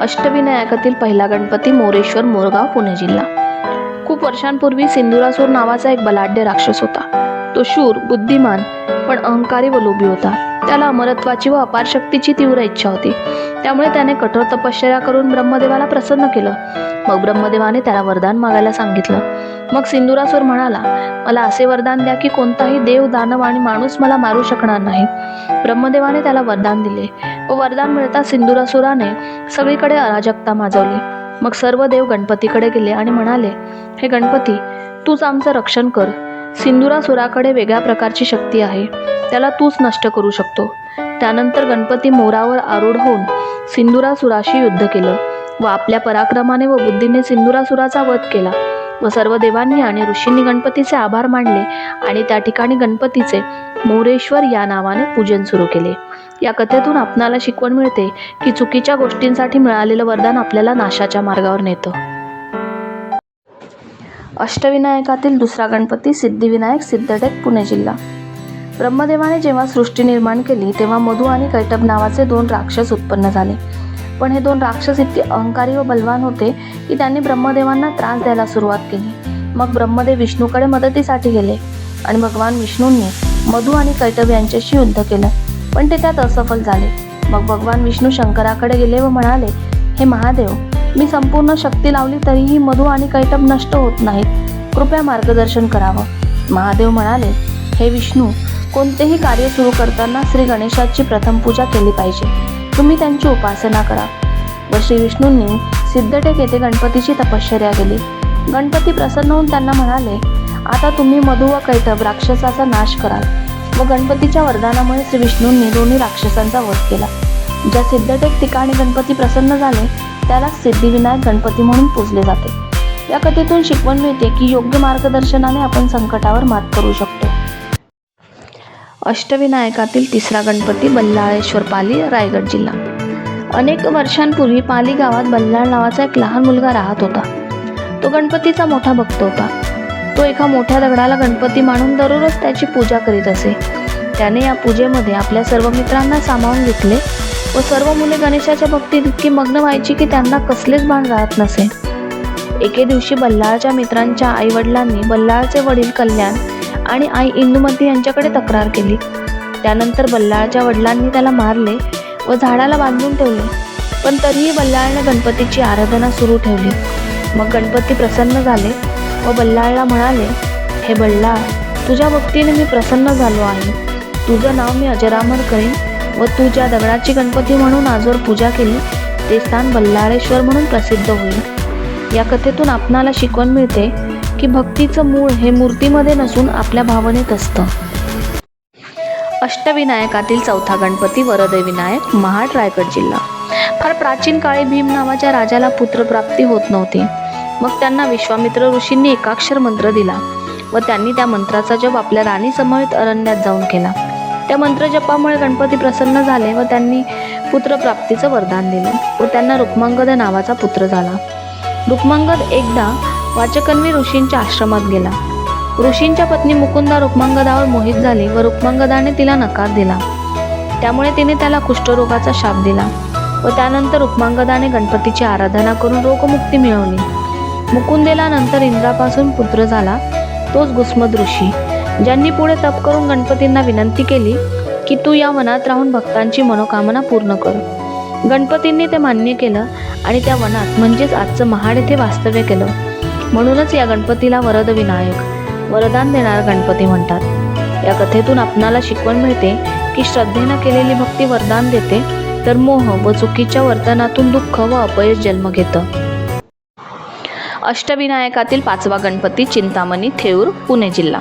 अष्टविनायकातील पहिला गणपती मोरेश्वर मोरगाव पुणे जिल्हा. खूप वर्षांपूर्वी सिंधुरासूर नावाचा एक बलाढ्य राक्षस होता. तो शूर बुद्धिमान पण अहंकारी व लोभी होता. त्याला अमरत्वाची व अपार शक्तीची तीव्र इच्छा होती. त्यामुळे त्याने कठोर तपश्चर्या करून ब्रह्मदेवाला प्रसन्न केलं. मग ब्रह्मदेवाने त्याला वरदान मागायला सांगितलं. मग सिंदुरासुर म्हणाला मला असे वरदान द्या की कोणताही देव दानव आणि माणूस मला मारू शकणार नाही. ब्रह्मदेवाने त्याला वरदान दिले. व वरदान मिळता सिंधुरासुराने सगळीकडे अराजकता माजवली. मग सर्व देव गणपतीकडे गेले आणि म्हणाले हे गणपती तूच आमचं रक्षण कर. सिंधुरासुराकडे वेगळ्या प्रकारची शक्ती आहे. त्याला तूच नष्ट करू शकतो. त्यानंतर गणपती मोरावर आरूढ होऊन सिंधुरासुराशी युद्ध केलं व आपल्या पराक्रमाने व बुद्धीने सिंधुरासुराचा वध केला. व सर्व देवांनी आणि ऋषींनी गणपतीचे आभार मानले आणि त्या ठिकाणी गणपतीचे मोरेश्वर या नावाने पूजन सुरू केले. या कथेतून आपणाला शिकवण मिळते की चुकीच्या गोष्टींसाठी मिळालेलं वरदान आपल्याला नाशाच्या मार्गावर नेतं. अष्टविनायकातील दुसरा गणपती सिद्धिविनायक सिद्धटेक पुणे जिल्हा. ब्रह्मदेवाने जेव्हा सृष्टी निर्माण केली तेव्हा मधु आणि कैटब नावाचे दोन राक्षस उत्पन्न झाले. पण हे दोन राक्षस इतके अहंकारी व बलवान होते की त्यांनी ब्रह्मदेवांना त्रास द्यायला सुरुवात केली. मग ब्रह्मदेव विष्णूकडे मदतीसाठी गेले आणि भगवान विष्णूंनी मधु आणि कैटब यांच्याशी युद्ध केलं. पण ते त्यात असफल झाले. मग भगवान विष्णू शंकराकडे गेले व म्हणाले हे महादेव मी संपूर्ण शक्ती लावली तरीही मधु आणि कैटब नष्ट होत नाहीत. कृपया मार्गदर्शन करावं. महादेव म्हणाले हे विष्णू कोणतेही कार्य सुरू करताना श्री गणेशाची प्रथम पूजा केली पाहिजे. तुम्ही त्यांची उपासना करा. व श्री विष्णूंनी सिद्धटेक येथे गणपतीची तपश्चर्या केली. गणपती प्रसन्न होऊन त्यांना म्हणाले आता तुम्ही मधु व कैटब राक्षसाचा नाश कराल. व गणपतीच्या वरदानामुळे श्री विष्णूंनी दोन्ही राक्षसांचा वध केला. ज्या सिद्धटेक ठिकाणी गणपती प्रसन्न झाले त्याला सिद्धिविनायक गणपती म्हणून पूजले जाते. या कथेतून शिकवण मिळते की योग्य मार्गदर्शनाने आपण संकटावर मात करू शकतो. अष्टविनायकातील तिसरा गणपती बल्लाळेश्वर पाली रायगड जिल्हा. अनेक वर्षांपूर्वी पाली गावात बल्लाळ नावाचा एक लहान मुलगा राहत होता. तो गणपतीचा मोठा भक्त होता. तो एका मोठ्या दगडाला गणपती मानून दररोज त्याची पूजा करीत असे. त्याने या पूजेमध्ये आपल्या सर्व मित्रांना सामावून घेतले व सर्व मुले गणेशाच्या भक्तीत इतकी मग्न व्हायची की त्यांना कसलेच भान राहत नसे. एके दिवशी बल्लाळच्या मित्रांच्या आई वडिलांनी बल्लाळचे वडील कल्याण आणि आई इंदुमती यांच्याकडे तक्रार केली. त्यानंतर बल्लाळच्या वडिलांनी त्याला मारले व झाडाला बांधून ठेवले. पण तरीही बल्लाळने गणपतीची आराधना सुरू ठेवली. मग गणपती प्रसन्न झाले व बल्लाळला म्हणाले हे बल्लाळ तुझ्या भक्तीने मी प्रसन्न झालो आहे. तुझं नाव मी अजरामर करीन व तू ज्या दगडाची गणपती म्हणून आजवर पूजा केली ते स्थान बल्लाळेश्वर म्हणून प्रसिद्ध होईल. या कथेतून आपणाला शिकवण मिळते की भक्तीचं मूळ हे मूर्तीमध्ये नसून आपल्या भावनेत असतं. अष्टविनायकातील चौथा गणपती वरदे विनायक महाड रायगड जिल्हा. फार प्राचीन काळी भीम नावाच्या राजाला पुत्रप्राप्ती होत नव्हती. मग त्यांना विश्वामित्र ऋषींनी एकाक्षर मंत्र दिला व त्यांनी त्या मंत्राचा जप आपल्या राणी समवेत अरण्यात जाऊन केला. त्या मंत्रजपामुळे गणपती प्रसन्न झाले व त्यांनी पुत्रप्राप्तीचं वरदान दिलं व त्यांना रुक्मांगद नावाचा पुत्र झाला. रुक्मांगद एकदा वाचकन्वी ऋषींच्या आश्रमात गेला. ऋषींच्या पत्नी मुकुंदा रुक्मांगदावर मोहित झाली व रुक्मांगदाने तिला नकार दिला. त्यामुळे तिने त्याला कुष्ठरोगाचा शाप दिला व त्यानंतर रुक्मांगदाने गणपतीची आराधना करून रोगमुक्ती मिळवली. मुकुंदेला नंतर इंद्रापासून पुत्र झाला. तोच गुस्मद ऋषी. ज्यांनी पुढे तप करून गणपतींना विनंती केली की तू या वनात राहून भक्तांची मनोकामना पूर्ण कर. गणपतींनी ते मान्य केलं आणि त्या वनात म्हणजेच आजचं महाड येथे वास्तव्य केलं. म्हणूनच या गणपतीला वरद विनायक वरदान देणारा गणपती म्हणतात. या कथेतून आपणाला शिकवण मिळते की श्रद्धेनं केलेली भक्ती वरदान देते तर मोह व चुकीच्या वर्तनातून दुःख व अपयश जन्म घेतं. अष्टविनायकातील पाचवा गणपती चिंतामणी थेऊर पुणे जिल्हा.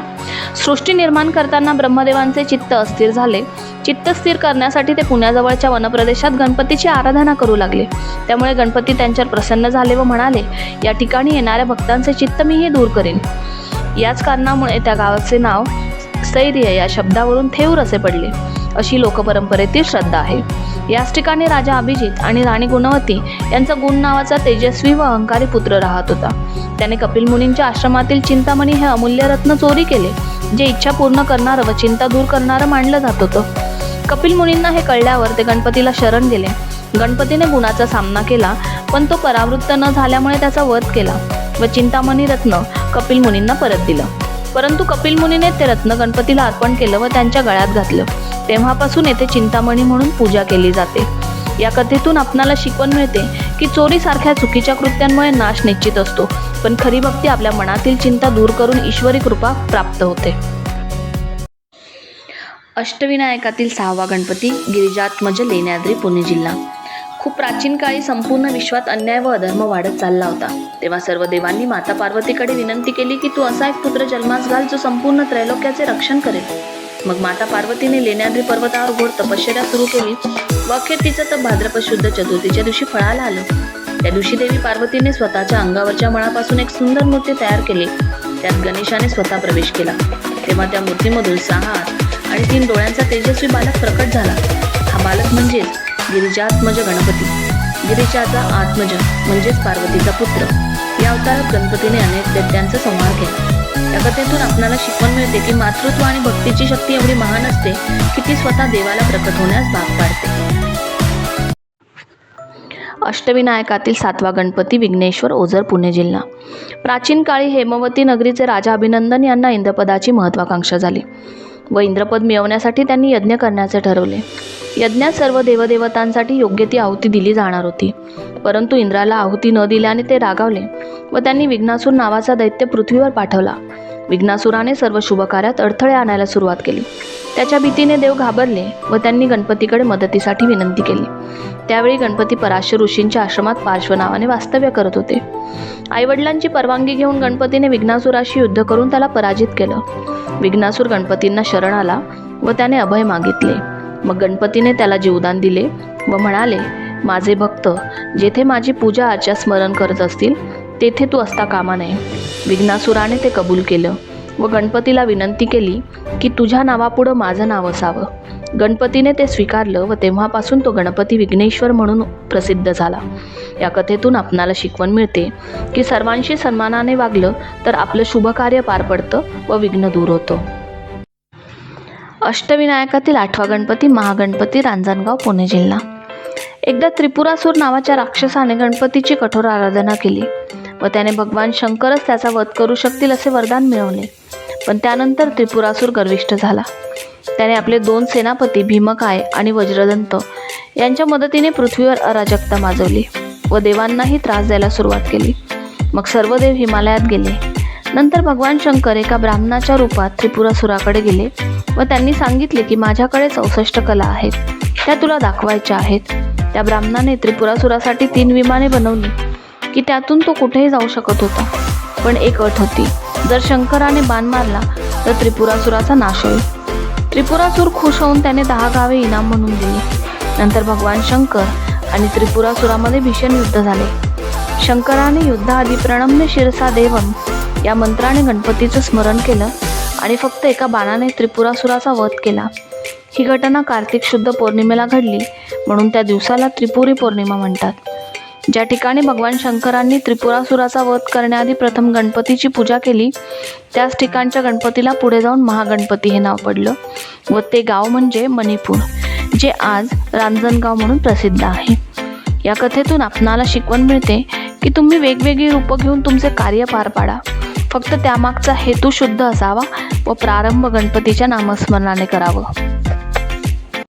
सृष्टी निर्माण करताना ब्रह्मदेवांचे चित्त अस्थिर झाले. चित्त स्थिर करण्यासाठी ते पुण्याजवळच्या वनप्रदेशात गणपतीची आराधना करू लागले. त्यामुळे गणपती त्यांच्यावर प्रसन्न झाले व म्हणाले या ठिकाणी येणाऱ्या भक्तांचे चित्त मीही दूर करेन. याच कारणामुळे त्या गावाचे नाव स्थैर्य या शब्दावरून थेऊर असे पडले. अशी लोकपरंपरेतील श्रद्धा आहे. याच ठिकाणी राजा अभिजित आणि राणी गुणवती यांचा गुण नावाचा तेजस्वी व अहंकारी पुत्र राहत होता. त्याने कपिल मुनींच्या आश्रमातील चिंतामणी हे अमूल्य रत्न चोरी केले जे इच्छा पूर्ण करणारं व चिंता दूर करणारं मानलं जात होतं. कपिल मुनींना हे कळल्यावर ते गणपतीला शरण गेले. गणपतीने गुणाचा सामना केला पण तो परावृत्त न झाल्यामुळे त्याचा वध केला व चिंतामणी रत्न कपिल मुनींना परत दिलं. परंतु कपिल मुनीने ते रत्न गणपतीला अर्पण केलं व त्यांच्या गळ्यात घातलं. तेव्हापासून येथे चिंतामणी म्हणून पूजा केली जाते. या कथेतून आपणाला शिकवण मिळते की चोरीसारख्या चुकीच्या कृत्यांमुळे नाश निश्चित असतो पण खरी भक्ती आपल्या मनातील चिंता दूर करून ईश्वरी कृपा प्राप्त होते. अष्टविनायकातील सहावा गणपती गिरिजात्मज लेण्याद्री पुणे जिल्हा. खूप प्राचीन काळी संपूर्ण विश्वात अन्याय व अधर्म वाढत चालला होता. तेव्हा सर्व देवांनी माता पार्वतीकडे विनंती केली की तू असा एक पुत्र जन्मास घाल जो संपूर्ण त्रैलोक्याचे रक्षण करेल. मग माता पार्वतीने लेण्याद्री पर्वतावर घोर तपश्चर्या सुरू केली. व अखेर तिचं तर भाद्रपद शुद्ध चतुर्थीच्या दिवशी फळाला आलं. त्या दिवशी देवी पार्वतीने स्वतःच्या अंगावरच्या मळापासून एक सुंदर मूर्ती तयार केली. त्यात गणेशाने स्वतः प्रवेश केला. तेव्हा त्या मूर्तीमधून सहा आणि तीन डोळ्यांचा तेजस्वी बालक प्रकट झाला. हा बालक म्हणजेच गिरिजात्मज गणपती गिरिजाचा आत्मज म्हणजेच पार्वतीचा पुत्र. या अवतारात गणपतीने अनेक दैत्यांचा संहार केला. या कथेतून आपल्याला शिकवण मिळते की मातृत्व आणि भक्तीची शक्ती एवढी महान असते की ती स्वतः देवाला प्रकट होण्यास भाग पाडते. अष्टविनायकातील सातवा गणपती विघ्नेश्वर ओझर पुणे जिल्हा. प्राचीन काळी हेमवती नगरीचे राजा अभिनंदन यांना इंद्रपदाची महत्वाकांक्षा झाली. व इंद्रपद मिळवण्यासाठी त्यांनी यज्ञ करण्याचे ठरवले. यज्ञात सर्व देवदेवतांसाठी योग्य ती आहुती दिली जाणार होती. परंतु इंद्राला आहुती न दिल्याने ते रागावले व त्यांनी विघ्नासूर नावाचा दैत्य पृथ्वीवर पाठवला. विघ्नासुराने सर्व शुभकार्यात अडथळे आणायला सुरुवात केली. त्याच्या भीतीने देव घाबरले व त्यांनी गणपतीकडे मदतीसाठी विनंती केली. त्यावेळी गणपती पराशर ऋषींच्या आश्रमात पार्श्व नावाने वास्तव्य करत होते. आईवडिलांची परवानगी घेऊन गणपतीने विघ्नासुराशी युद्ध करून त्याला पराजित केलं. विघ्नासूर गणपतींना शरण आला व त्याने अभय मागितले. मग गणपतीने त्याला जीवदान दिले व म्हणाले माझे भक्त जेथे माझी पूजा अर्चा स्मरण करत असतील तेथे तू असता कामा नये. विघ्नासुराने ते कबूल केलं व गणपतीला विनंती केली की तुझ्या नावापुढं माझं नाव असावं. गणपतीने ते स्वीकारलं व तेव्हापासून तो गणपती विघ्नेश्वर म्हणून प्रसिद्ध झाला. या कथेतून आपणाला शिकवण मिळते की सर्वांशी सन्मानाने वागलं तर आपलं शुभकार्य पार पडतं व विघ्न दूर होतं. अष्टविनायकातील आठवा गणपती महागणपती रांजणगाव पुणे जिल्हा. एकदा त्रिपुरासूर नावाच्या राक्षसाने गणपतीची कठोर आराधना केली व त्याने भगवान शंकरच त्याचा वध करू शकतील असे वरदान मिळवले. पण त्यानंतर त्रिपुरासूर गर्विष्ठ झाला. त्याने आपले दोन सेनापती भीमकाय आणि वज्रदंत यांच्या मदतीने पृथ्वीवर अराजकता माजवली व देवांनाही त्रास द्यायला सुरुवात केली. मग सर्व देव हिमालयात गेले. नंतर भगवान शंकर एका ब्राह्मणाच्या रूपात त्रिपुरासुराकडे गेले व त्यांनी सांगितले की माझ्याकडे चौसष्ट कला आहेत. त्या तुला दाखवायच्या आहेत. त्या ब्राह्मणाने त्रिपुरासुरासाठी तीन विमाने बनवली की त्यातून तो कुठेही जाऊ शकत होता. पण एक अट होती. जर शंकराने बाण मारला तर त्रिपुरासुराचा नाश होईल. त्रिपुरासूर खुश होऊन त्याने दहा गावे इनाम म्हणून दिली. नंतर भगवान शंकर आणि त्रिपुरासुरामध्ये भीषण युद्ध झाले. शंकराने युद्धाआधी प्रणम्य शिरसा देवम या मंत्राने गणपतीचं स्मरण केलं आणि फक्त एका बाणाने त्रिपुरासुराचा वध केला. ही घटना कार्तिक शुद्ध पौर्णिमेला घडली म्हणून त्या दिवसाला त्रिपुरी पौर्णिमा म्हणतात. ज्या ठिकाणी भगवान शंकरांनी त्रिपुरासुराचा वध करण्याआधी प्रथम गणपतीची पूजा केली त्याच ठिकाणच्या गणपतीला पुढे जाऊन महागणपती हे नाव पडलं व ते गाव म्हणजे मणिपूर जे आज रांजणगाव म्हणून प्रसिद्ध आहे. या कथेतून आपणाला शिकवण मिळते की तुम्ही वेगवेगळी रूपं घेऊन तुमचे कार्य पार पाडा. फक्त त्यामागचा हेतू शुद्ध असावा व प्रारंभ गणपतीच्या नामस्मरणाने करावं.